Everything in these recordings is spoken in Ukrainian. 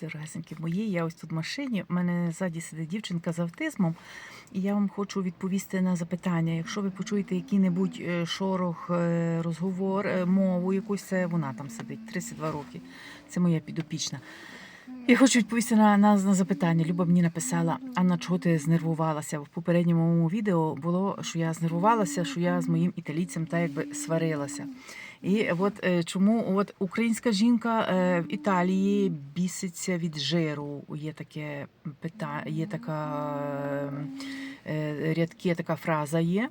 дорогесенькі мої. Я ось тут в машині. У мене ззаді сидить дівчинка з автизмом, і я вам хочу відповісти на запитання. Якщо ви почуєте який-небудь е, шорох, е, розговор, е, мову якусь, це вона там сидить, 32 роки. Це моя підопічна. Я хочу відповісти на, на, на запитання. Люба мені написала, Анна, чого ти знервувалася? В попередньому відео було, що я знервувалася, що я з моїм італійцем та якби сварилася. І от е, чому от українська жінка е, в Італії біситься від жиру. Є таке питання, є така е, рядки, така фраза є.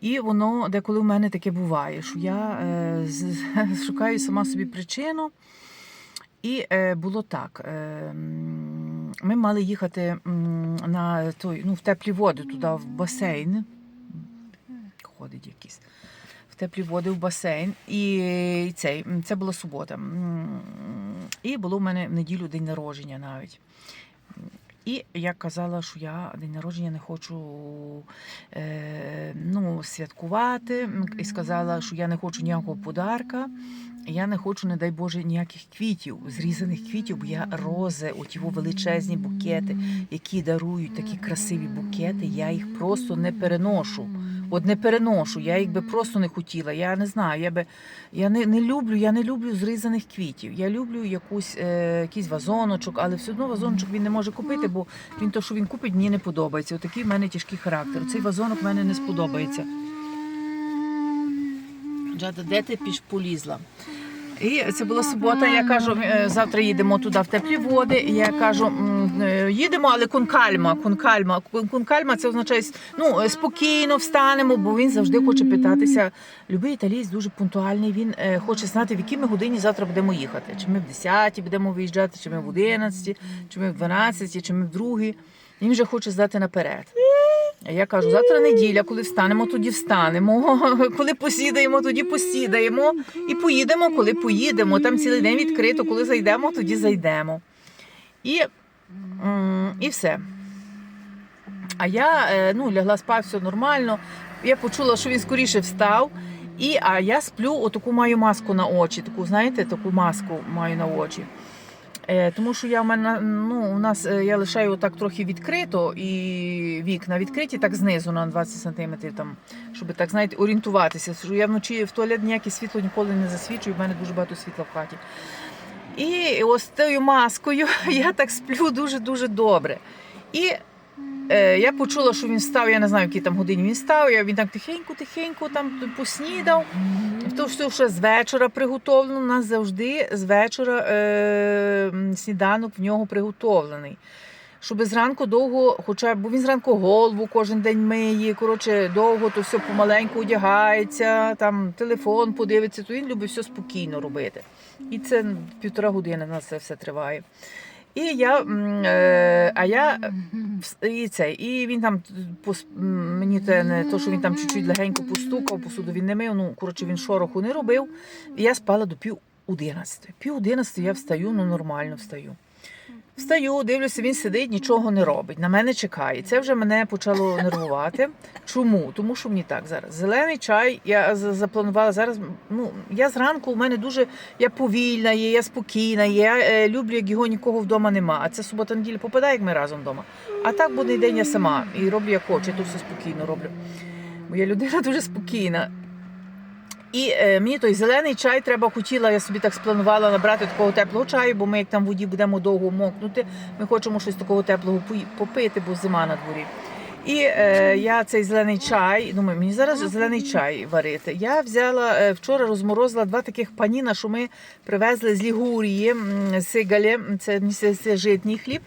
І воно деколи в мене таке буває, що я шукаю сама собі причину. І було так. Ми мали їхати на той, ну, в теплі води туди, в басейн. Ходить якийсь. Теплі води в басейн. І цей, це була субота. І було в мене в неділю день народження навіть. І я казала, що я день народження не хочу е, ну, святкувати. І сказала, що я не хочу ніякого подарка. Я не хочу, не дай Боже, ніяких квітів, зрізаних квітів, бо я рози, оті во величезні букети, які дарують такі красиві букети, я їх просто не переношу. От не переношу, я їх би просто не хотіла. Я не знаю, я би я не, не люблю, я не люблю зрізаних квітів. Я люблю якусь е, якийсь вазоночок, але все одно вазоночок він не може купити, бо він то, що він купить, мені не подобається. Отакий в мене тяжкий характер. Цей вазонок в мене не сподобається. Джада, де ти піш полізла? І це була субота. Я кажу, е, завтра їдемо туди в теплі води. Я кажу, е, їдемо, але. Конкальма. Кон- Конкальма це означає ну, е, спокійно встанемо, бо він завжди хоче питатися. Любий італієць дуже пунктуальний. Він хоче знати, в якій ми годині завтра будемо їхати. Чи ми в 10 будемо виїжджати, чи ми в 11, чи ми в 12, чи ми в 2. Він вже хоче здати наперед. Я кажу, завтра неділя, коли встанемо, тоді встанемо. Коли посідаємо, тоді посідаємо. І поїдемо, коли поїдемо. Там цілий день відкрито, коли зайдемо, тоді зайдемо. І, і все. А я е, ну, лягла спав, все нормально. Я почула, що він скоріше встав. І, а я сплю, отаку маю маску на очі. Таку, знаєте, таку маску маю на очі. Е, тому що я в мене ну, у нас е, я лишаю так трохи відкрито і вікна відкриті, так знизу на 20 см, там, щоб так знаєте, орієнтуватися. Що Я вночі в туалет ніяке світло ніколи не засвічую, в мене дуже багато світла в хаті. І ось тою маскою я так сплю дуже-дуже добре. І е, я почула, що він став, я не знаю, в якій там годині він став. Я, він так тихенько-тихенько там поснідав. То все ще з вечора приготовлено. У нас завжди з вечора е, сніданок в нього приготовлений. Щоб зранку довго, хоча бо він зранку голову кожен день миє, коротше, довго то все помаленьку одягається, там телефон подивиться, то він любить все спокійно робити. І це півтора години в нас це все триває. І я, е, а я і це, і він там пос- мені те не то, що він там чуть-чуть легенько постукав, посуду він не мив. Ну коротше, він шороху не робив. І я спала до пів одинадцяти. Пів одинадцяти я встаю, ну нормально встаю. Встаю, дивлюся, він сидить, нічого не робить. На мене чекає. Це вже мене почало нервувати. Чому? Тому що мені так зараз. Зелений чай я запланувала зараз. Ну я зранку у мене дуже я повільна, є, я спокійна, є, я е, люблю, як його нікого вдома нема. А це субота неділя попадає, як ми разом вдома. А так буде день я сама і роблю як хочу, я то все спокійно роблю. Моя людина дуже спокійна. І е, мені той зелений чай треба хотіла, я собі так спланувала набрати такого теплого чаю, бо ми як там в воді будемо довго мокнути. Ми хочемо щось такого теплого попити, бо зима на дворі. І е, я цей зелений чай, думаю, мені зараз зелений чай варити. Я взяла е, вчора розморозила два таких паніна, що ми привезли з Лігурії, м, сигалі, це, це, це житній хліб.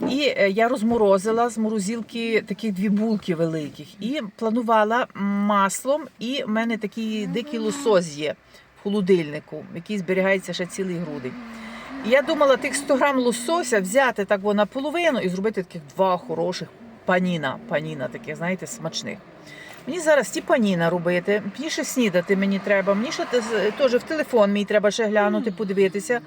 І е, я розморозила з морозилки такі дві булки великих і планувала маслом. І в мене такий дикий лосось є в холодильнику, який зберігається ще цілий грудень. І я думала тих 100 грам лосося взяти так во наполовину і зробити таких два хороших паніна, паніна таких, знаєте, смачних. Мені зараз ті паніна робити, мені ще снідати мені треба, мені ще теж в телефон мені треба ще глянути, подивитися.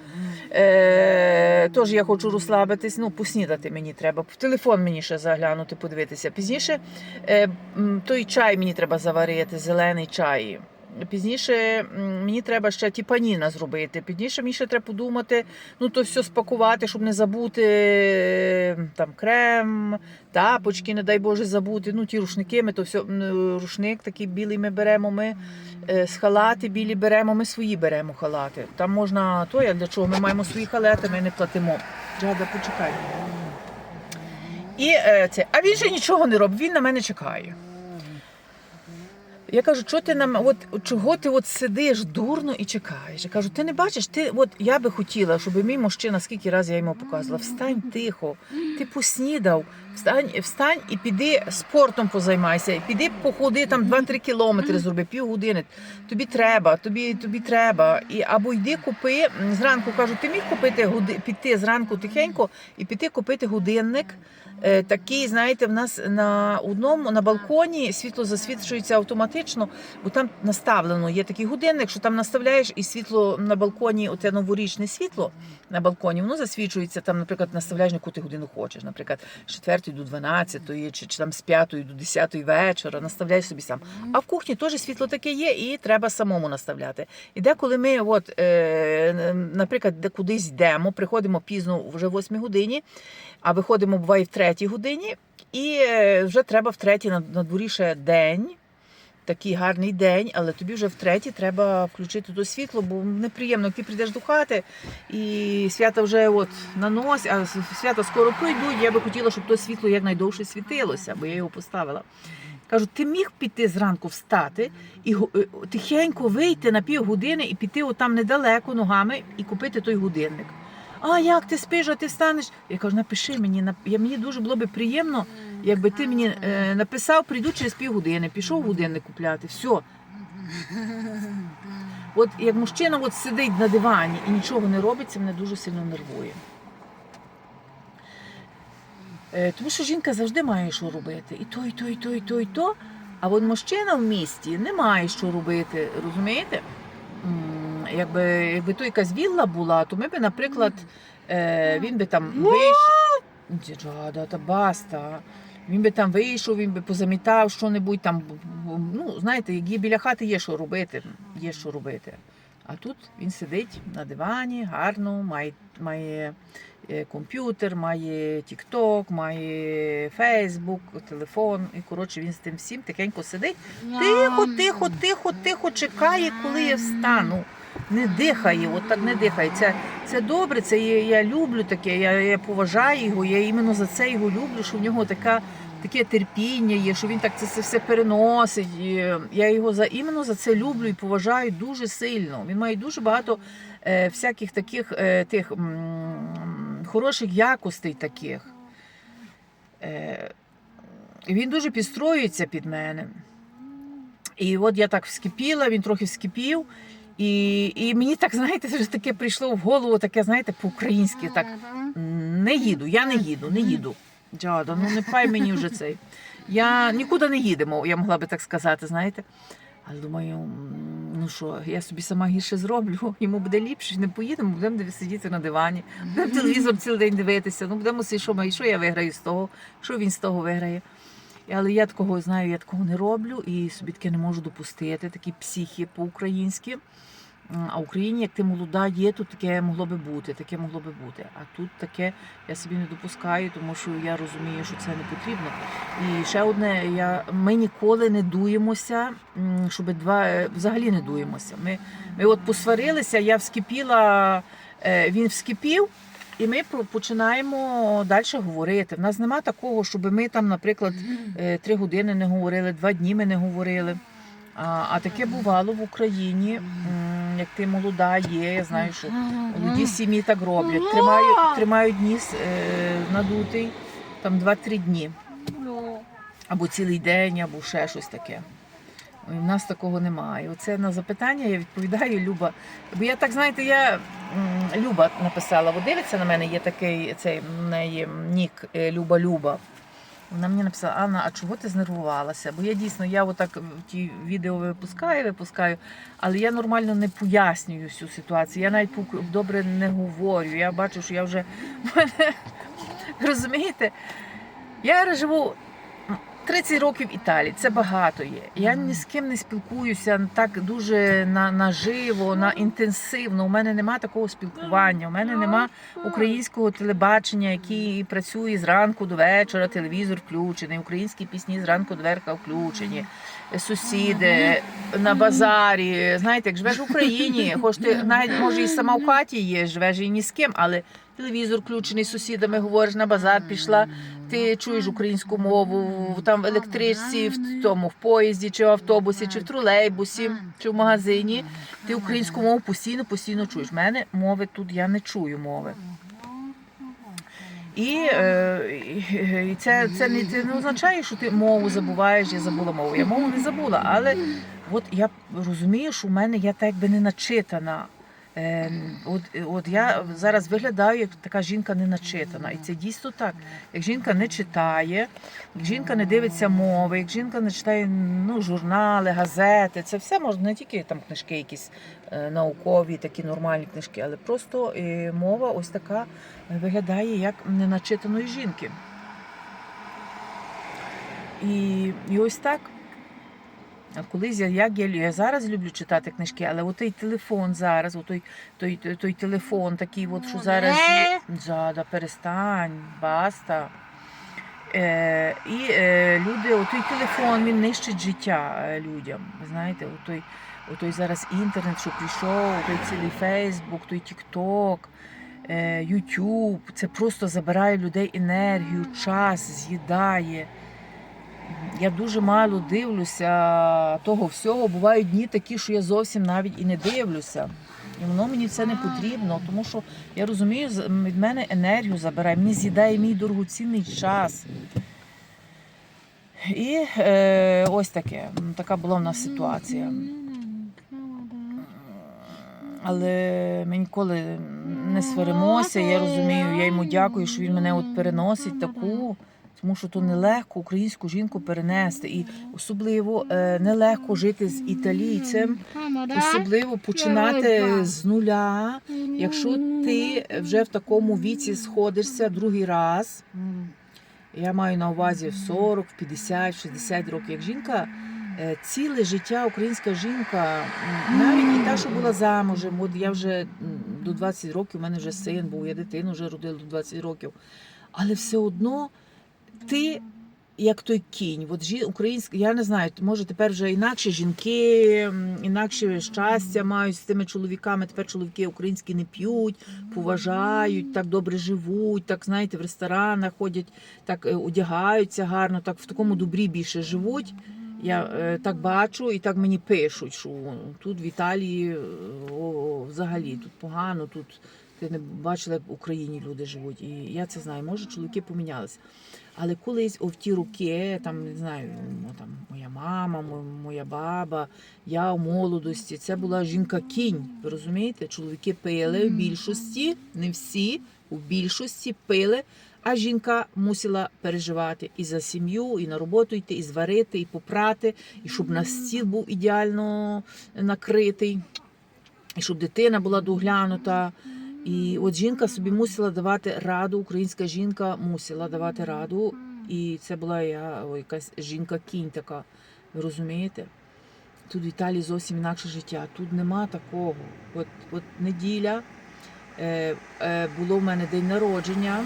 Е, Тож я хочу розслабитись, ну, поснідати мені треба. В телефон мені ще заглянути, подивитися. Пізніше е, той чай мені треба заварити, зелений чай. Пізніше мені треба ще тіпаніна зробити. Пізніше мені ще треба подумати, ну то все спакувати, щоб не забути е, там крем, тапочки, не дай Боже, забути. Ну, ті рушники, ми то все рушник такий білий ми беремо. Ми е, з халати білі беремо, ми свої беремо халати. Там можна то, а для чого? Ми маємо свої халати, ми не платимо. Джада, почекай. І е, це, а він же нічого не робить, він на мене чекає. Я кажу, що ти нам, от чого ти от сидиш дурно і чекаєш? Я кажу, ти не бачиш, ти от я би хотіла, щоб мій мужчина, скільки разів я йому показувала, встань тихо, ти поснідав, встань, встань і піди спортом позаймайся, і піди походи там 2-3 кілометри, зроби півгодини. Тобі треба, тобі, тобі треба. І або йди купи зранку. Кажу, ти міг купити годи- піти зранку тихенько і піти купити годинник. Е, Такий, знаєте, в нас на одному на балконі світло засвічується автоматично, бо там наставлено є такий годинник, що там наставляєш і світло на балконі, оце новорічне світло на балконі, воно засвічується там, наприклад, наставляєш на яку ти годину хочеш, наприклад, з 4 до 12, чи, чи там з 5 до 10 вечора, наставляєш собі сам. А в кухні теж світло таке є, і треба самому наставляти. І деколи ми, от, е, наприклад, де кудись йдемо, приходимо пізно вже в 8 годині, а виходимо буває в 3 годині, і е, вже треба в третій на, на дворі ще день. Такий гарний день, але тобі вже втретє треба включити то світло, бо неприємно, ти прийдеш до хати і свята вже от на носі, а свята скоро пройдуть. Я би хотіла, щоб то світло якнайдовше світилося, бо я його поставила. Кажу, ти міг піти зранку встати і е, тихенько вийти на півгодини і піти отам недалеко ногами і купити той годинник. А як ти спиш, а ти встанеш? Я кажу, напиши мені, я, мені дуже було би приємно, якби ти мені е, написав, прийду через півгодини, пішов годинник купляти. Все. От як мужчина от сидить на дивані і нічого не робить, це мене дуже сильно нервує. Е, Тому що жінка завжди має що робити. І то, і то, і то, і то, і то. А от мужчина в місті не має що робити, розумієте? Якби, якби то якась вілла була, то ми би, наприклад, е, він би там вийшов. Діджада, та баста. Він би там вийшов, він би позамітав що-небудь там. Ну, знаєте, є біля хати є що робити, є що робити. А тут він сидить на дивані, гарно, має, має е, комп'ютер, має TikTok, має Facebook, телефон. І коротше він з тим всім тихенько сидить. Тихо, тихо, тихо, тихо чекає, коли я встану. Не дихає, от так не дихає. Це, це добре, це я, я люблю таке, я, я поважаю його, я іменно за це його люблю, що в нього така, таке терпіння є, що він так це, це все переносить. І я його за іменно за це люблю і поважаю дуже сильно. Він має дуже багато е, всяких таких е, тих м, хороших якостей таких. Е, він дуже підстроюється під мене. І от я так вскипіла, він трохи вскипів. І, і мені так, знаєте, вже таке прийшло в голову, таке, знаєте, по-українськи, так не їду, я не їду, не їду. Джада, ну не пай мені вже цей. Я нікуди не їдемо, я могла би так сказати, знаєте. Але думаю, ну що, я собі сама гірше зроблю, йому буде ліпше, не поїдемо, будемо сидіти на дивані, будемо телевізор цілий день дивитися. Ну будемо що, що я виграю з того, що він з того виграє. Але я такого знаю, я такого не роблю і собі таке не можу допустити, такі психи по-українськи. А в Україні, як ти молода є, тут таке могло би бути, таке могло би бути. А тут таке я собі не допускаю, тому що я розумію, що це не потрібно. І ще одне, я, ми ніколи не дуємося, щоб два е, взагалі не дуємося. Ми, ми от посварилися, я вскипіла, е, він вскипів. І ми починаємо далі говорити. В нас нема такого, щоб ми там, наприклад, е, три години не говорили, два дні ми не говорили. А, таке бувало в Україні, як ти молода є, я знаю, що молоді сім'ї так роблять. Тримають, тримають ніс е, надутий там 2-3 дні, або цілий день, або ще щось таке. В нас такого немає. Оце на запитання я відповідаю Люба. Бо я так, знаєте, я Люба написала, от дивиться на мене, є такий цей в неї нік е, Люба Люба. Вона мені написала, Анна, а чого ти знервувалася? Бо я дійсно я отак ті відео випускаю, випускаю, але я нормально не пояснюю всю ситуацію. Я навіть добре не говорю. Я бачу, що я вже розумієте, я живу. 30 років Італії, це багато є. Я ні з ким не спілкуюся так дуже на, наживо, на інтенсивно. У мене нема такого спілкування. У мене нема українського телебачення, який працює зранку до вечора, телевізор включений, українські пісні зранку до верха включені, сусіди на базарі. Знаєте, як живеш в Україні, хоч ти навіть може і сама в хаті є, живеш і ні з ким, але телевізор включений сусідами, говориш на базар, пішла. Ти чуєш українську мову там в електричці, в тому в поїзді, чи в автобусі, чи в тролейбусі, чи в магазині. Ти українську мову постійно, постійно чуєш. В мене мови тут я не чую мови. І, е, і це, це, не, це не означає, що ти мову забуваєш, я забула мову. Я мову не забула, але от я розумію, що в мене я так би не начитана. Е, От, от я зараз виглядаю як така жінка не начитана. І це дійсно так. Як жінка не читає, як жінка не дивиться мови, як жінка не читає ну, журнали, газети, це все можна не тільки там книжки, якісь е, наукові, такі нормальні книжки, але просто е, мова ось така виглядає як неначитаної жінки. І, і ось так. Колись я, як я, я зараз люблю читати книжки, але отой телефон зараз, отой, той, той, той телефон такий, от, що зараз є. Жада, перестань, баста. Е, і е, люди, отой телефон, він нищить життя е, людям. Знаєте, отой, отой зараз інтернет, що прийшов, той цілий Фейсбук, той Тікток, е, Ютуб. Це просто забирає людей енергію, час, з'їдає. Я дуже мало дивлюся того всього. Бувають дні такі, що я зовсім навіть і не дивлюся. І воно мені це не потрібно, тому що я розумію, від мене енергію забирає, мені з'їдає мій дорогоцінний час. І е, ось таке. Така була в нас ситуація. Але ми ніколи не сваримося. Я розумію, я йому дякую, що він мене от переносить таку, тому що то нелегко українську жінку перенести. І особливо е, нелегко жити з італійцем, особливо починати з нуля. Якщо ти вже в такому віці сходишся другий раз, я маю на увазі в 40, в 50, в 60 років, як жінка. е, Ціле життя українська жінка, навіть і та, що була замужем, от я вже до 20 років, у мене вже син був, я дитину вже родила до 20 років. Але все одно ти як той кінь. От жі, українська, я не знаю, може тепер вже інакше жінки, інакше щастя мають з тими чоловіками. Тепер чоловіки українські не п'ють, поважають, так добре живуть, так знаєте, в ресторанах ходять, так е, одягаються гарно, так в такому добрі більше живуть. Я е, так бачу і так мені пишуть, що тут в Італії е, о, взагалі тут погано, тут ти не бачила, як в Україні люди живуть. І я це знаю. Може, чоловіки помінялися. Але колись о, в ті роки, там не знаю, ну, там моя мама, моя баба, я у молодості, це була жінка кінь. Ви розумієте? Чоловіки пили в більшості, не всі, у більшості пили. А жінка мусила переживати і за сім'ю, і на роботу йти, і зварити, і попрати, і щоб на стіл був ідеально накритий, і щоб дитина була доглянута. І от жінка собі мусила давати раду, українська жінка мусила давати раду. І це була я, о, якась жінка-кінь така. Ви розумієте? Тут в Італії зовсім інакше життя. Тут нема такого. От, от неділя е, е, було в мене день народження.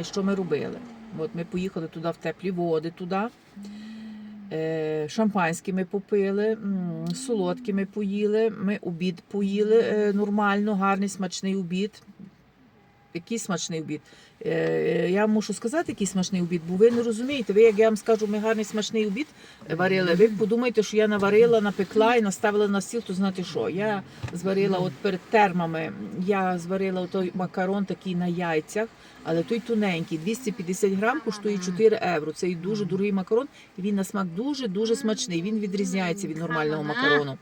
І що ми робили? От ми поїхали туди в теплі води, туди. Е, Шампанське ми попили, солодкими ми поїли, ми обід поїли е, нормально, гарний смачний обід. Який смачний обід? Е, Я мушу сказати, який смачний обід, бо ви не розумієте. Ви, як я вам скажу, ми гарний смачний обід варили. Ви подумайте, що я наварила, напекла і наставила на стіл, то знати що. Я зварила от перед термами, я зварила той макарон такий на яйцях, але той тоненький, 250 грам коштує 4 євро. Це і дуже дорогий макарон, він на смак дуже-дуже смачний. Він відрізняється від нормального макарону.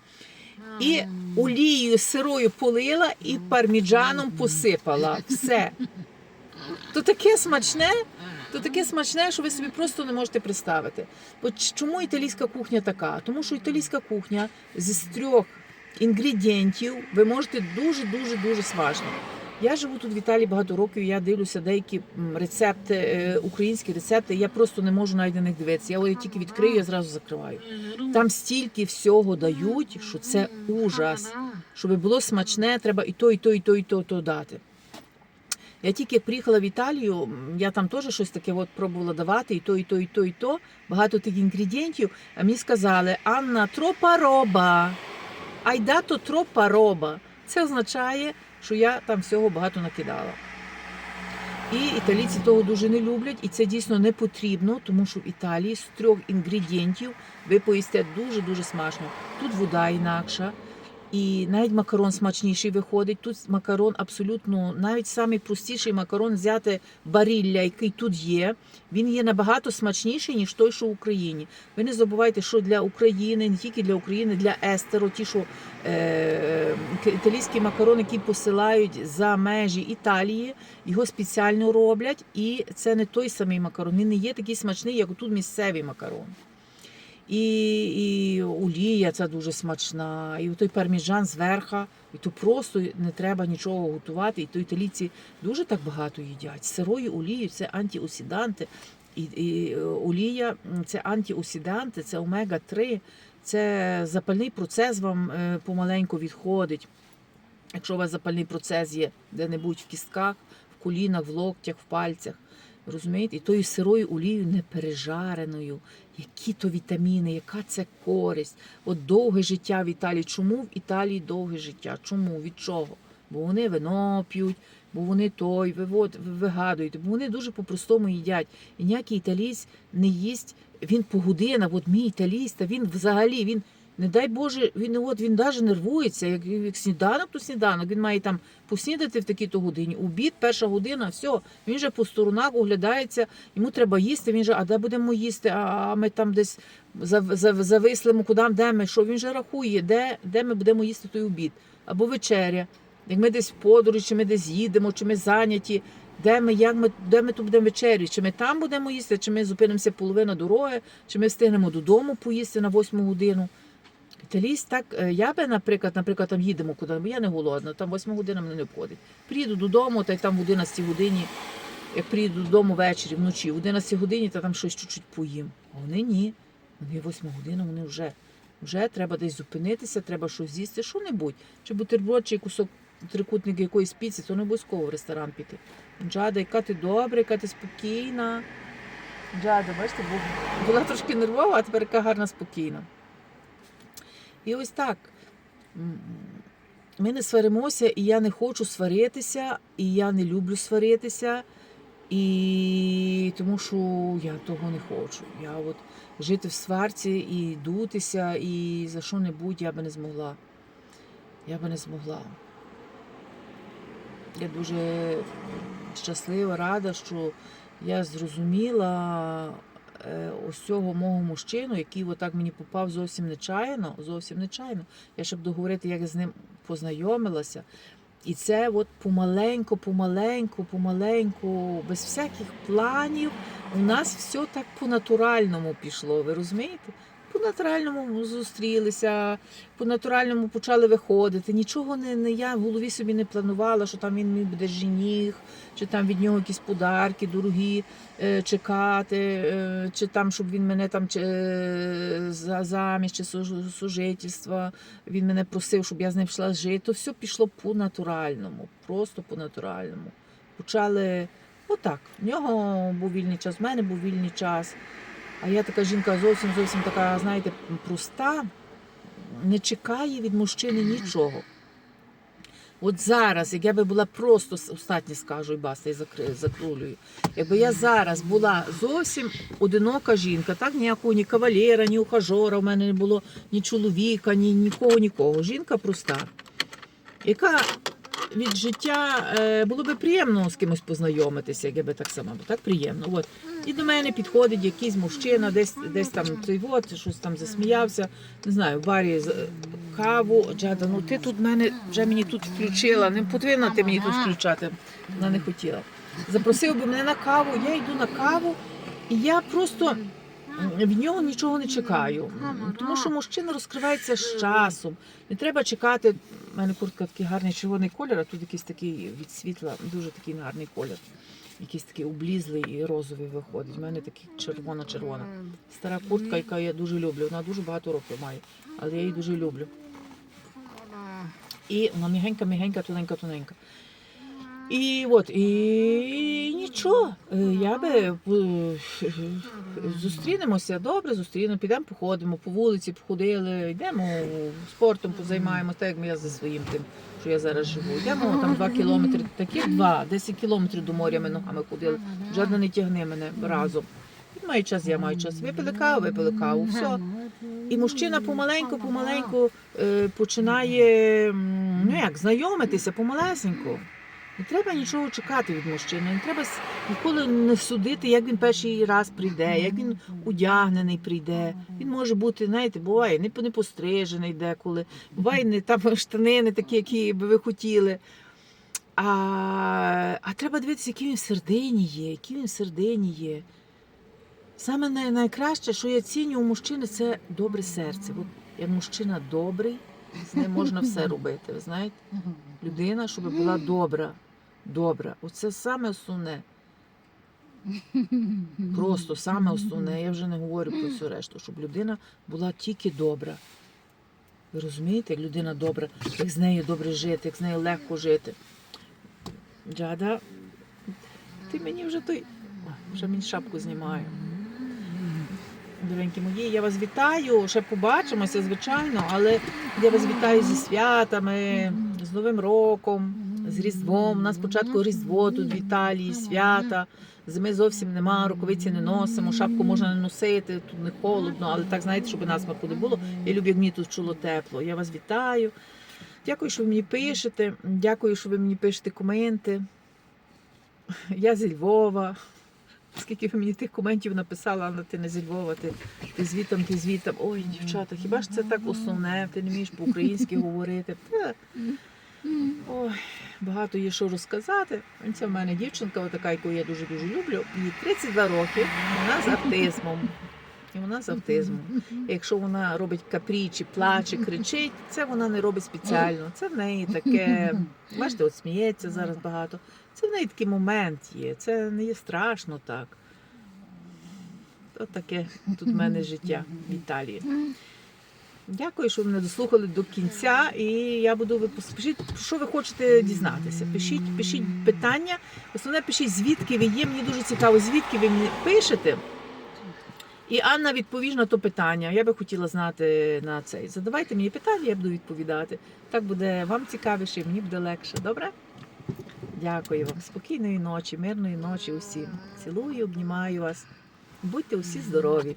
І олією сирою полила і парміджаном посипала. Все. То таке смачне, то таке смачне, що ви собі просто не можете представити. Бо чому італійська кухня така? Тому що італійська кухня з трьох інгредієнтів ви можете дуже дуже дуже смачно. Я живу тут в Італії багато років. Я дивлюся деякі рецепти, е, українські рецепти. Я просто не можу навіть на них дивитися. Я тільки відкрию, я зразу закриваю. Там стільки всього дають, що це ужас. Щоб було смачне, треба і то, і то, і то, і то, і то дати. Я тільки приїхала в Італію, я там теж щось таке от пробувала давати, і то, і то, і то, і то. Багато тих інгредієнтів. А мені сказали, Анна, тропа роба. Айдато тропа роба. Це означає, що я там всього багато накидала. І італійці того дуже не люблять, і це дійсно не потрібно, тому що в Італії з трьох інгредієнтів ви поїсте дуже-дуже смачно. Тут вода інакша, і навіть макарон смачніший виходить. Тут макарон абсолютно, навіть самий простіший макарон взяти барілля, який тут є, він є набагато смачніший, ніж той, що в Україні. Ви не забувайте, що для України, не тільки для України, для Естеро, ті, що е, італійський макарон, який посилають за межі Італії, його спеціально роблять, і це не той самий макарон. Він не є такий смачний, як тут місцевий макарон. І, і олія ця дуже смачна, і той парміжан зверха, і то просто не треба нічого готувати. І то італійці дуже так багато їдять. Сирою олією це антиосіданти. І, і е, олія це антиосіданти, це омега-3, це запальний процес вам е, помаленьку відходить. Якщо у вас запальний процес є де-небудь в кістках, в колінах, в локтях, в пальцях. Розумієте? І тою сирою олією не пережареною. Які то вітаміни, яка це користь? От довге життя в Італії. Чому в Італії довге життя? Чому? Від чого? Бо вони вино п'ють, бо вони той, ви, вигадуєте, бо вони дуже по-простому їдять. І ніякий італієць не їсть, він по годинах, от мій італійсь, та він взагалі, він, не дай Боже, він от він навіть нервується, як, як сніданок, то сніданок. Він має там поснідати в такій-то годині. Обід, перша година, все. Він же по сторонах оглядається, йому треба їсти. Він же, а де будемо їсти? А, ми там десь зав- зав- завислимо, куди де ми, що він же рахує, де, де ми будемо їсти той обід або вечеря. Як ми десь в подорож, чи ми десь їдемо, чи ми зайняті, де ми, як ми, де ми тут будемо вечері, чи ми там будемо їсти, чи ми зупинимося половина дороги, чи ми встигнемо додому поїсти на восьму годину. Італійсь так, е, я би, наприклад, наприклад, там їдемо куди, бо я не голодна, там восьма година мене не обходить. Приїду додому, та й там в 11 годині, як приїду додому ввечері, вночі, в 11 годині, та там щось чуть-чуть поїм. А вони ні. Вони восьма година, вони вже, вже треба десь зупинитися, треба щось з'їсти, що-небудь. Чи бутерброд, чи кусок трикутник якоїсь піці, то не обов'язково в ресторан піти. Джада, яка ти добра, яка ти спокійна. Джада, бачите, була трошки нервова, а тепер яка гарна спокійна. І ось так. Ми не сваримося, і я не хочу сваритися, і я не люблю сваритися. І тому що я того не хочу. Я от жити в сварці і дутися, і за що-небудь я би не змогла. Я би не змогла. Я дуже щаслива, рада, що я зрозуміла ось цього мого мужчину, який отак мені попав зовсім нечайно, зовсім нечайно. Я щоб договорити, як я з ним познайомилася. І це от помаленьку, помаленьку, помаленьку, без всяких планів. У нас все так по-натуральному пішло. Ви розумієте? По-натуральному зустрілися, по-натуральному почали виходити. Нічого не, не я в голові собі не планувала, що там він мій буде жених, чи там від нього якісь подарки дорогі е, чекати, е, чи там, щоб він мене там чи, е, за заміж чи су- сужительства. Він мене просив, щоб я з ним йшла жити. То все пішло по-натуральному, просто по-натуральному. Почали отак. В нього був вільний час, в мене був вільний час. А я така жінка зовсім зовсім така, знаєте, проста, не чекає від мужчини нічого. От зараз, як я би була просто остатнє скажу і баста, і закрулюю. Якби я зараз була зовсім одинока жінка, так ніякого ні кавалера, ні ухажора, у мене не було ні чоловіка, ні нікого, нікого. Жінка проста, яка від життя е, було би приємно з кимось познайомитися, як я би так сама, бо так приємно. От. І до мене підходить якийсь мужчина, десь десь там цей от, щось там засміявся. Не знаю, в барі каву. Джада, ну ти тут мене вже мені тут включила. Не повинна ти мені тут включати. Вона не хотіла. Запросив би мене на каву, я йду на каву, і я просто від нього нічого не чекаю. Тому що мужчина розкривається з часом. Не треба чекати. У мене куртка такий гарний червоний колір, а тут якийсь такий від світла, дуже такий гарний колір. Якийсь такий облізлий і розовий виходить. У мене такий червона-червона. Стара куртка, яка я дуже люблю. Вона дуже багато років має, але я її дуже люблю. І вона мігенька, мігенька, тоненька, тоненька. І от, і нічого. Я би е, зустрінемося добре, зустрінемо, підемо, походимо по вулиці, походили, йдемо спортом, позаймаємося, так як я за своїм тим, що я зараз живу. Йдемо там два кілометри, такі два, 10 кілометрів до моря ми ногами ходили. Жодна не тягне мене разом. Він має час, я маю час. Випили каву, випили каву, все. І мужчина помаленьку, помаленьку е, починає ну як, знайомитися помалесеньку. Не треба нічого чекати від мужчини, не треба ніколи не судити, як він перший раз прийде, як він одягнений прийде. Він може бути, знаєте, буває не, не пострижений деколи, буває не там штани не такі, які би ви хотіли. А, а треба дивитися, який він в сердині є, який він в сердині є. Саме найкраще, що я ціню у мужчини, це добре серце. От як мужчина добрий, з ним можна все робити. Ви знаєте? Людина, щоб була добра. Добра. Оце саме основне. Просто саме основне. Я вже не говорю про всю решту, щоб людина була тільки добра. Ви розумієте, як людина добра, як з нею добре жити, як з нею легко жити. Джада, ти мені вже той. Вже мені шапку знімаю. Доренькі мої, я вас вітаю. Ще побачимося, звичайно, але я вас вітаю зі святами, з Новим роком, з Різдвом. У нас спочатку Різдво тут в Італії, свята. Зими зовсім нема, рукавиці не носимо, шапку можна не носити, тут не холодно, але так знаєте, щоб насмарку не було. Я люблю, як мені тут чуло тепло. Я вас вітаю. Дякую, що ви мені пишете. Дякую, що ви мені пишете коменти. Я зі Львова. Скільки ви мені тих коментів написала, Анна, ти не зі Львова, ти, ти звітом, ти звітом. Ой, дівчата, хіба ж це так основне? Ти не вмієш по-українськи говорити. Ой, багато є що розказати. Це в мене дівчинка, така, яку я дуже-дуже люблю. Їй 32 роки, вона з автизмом. І вона з автизмом. Якщо вона робить капрічі, плаче, кричить, це вона не робить спеціально. Це в неї таке. Бачите, от сміється зараз багато. Це в неї такий момент є. Це не є страшно так. От таке тут в мене життя в Італії. Дякую, що мене дослухали до кінця. І я буду пишіть, що ви хочете дізнатися. Пишіть, пишіть питання. Основне пишіть, звідки ви є. Мені дуже цікаво, звідки ви мені пишете. І Анна відповість на то питання. Я би хотіла знати на цей. Задавайте мені питання, я буду відповідати. Так буде вам цікавіше, мені буде легше. Добре? Дякую вам. Спокійної ночі, мирної ночі усім. Цілую, обнімаю вас. Будьте усі здорові.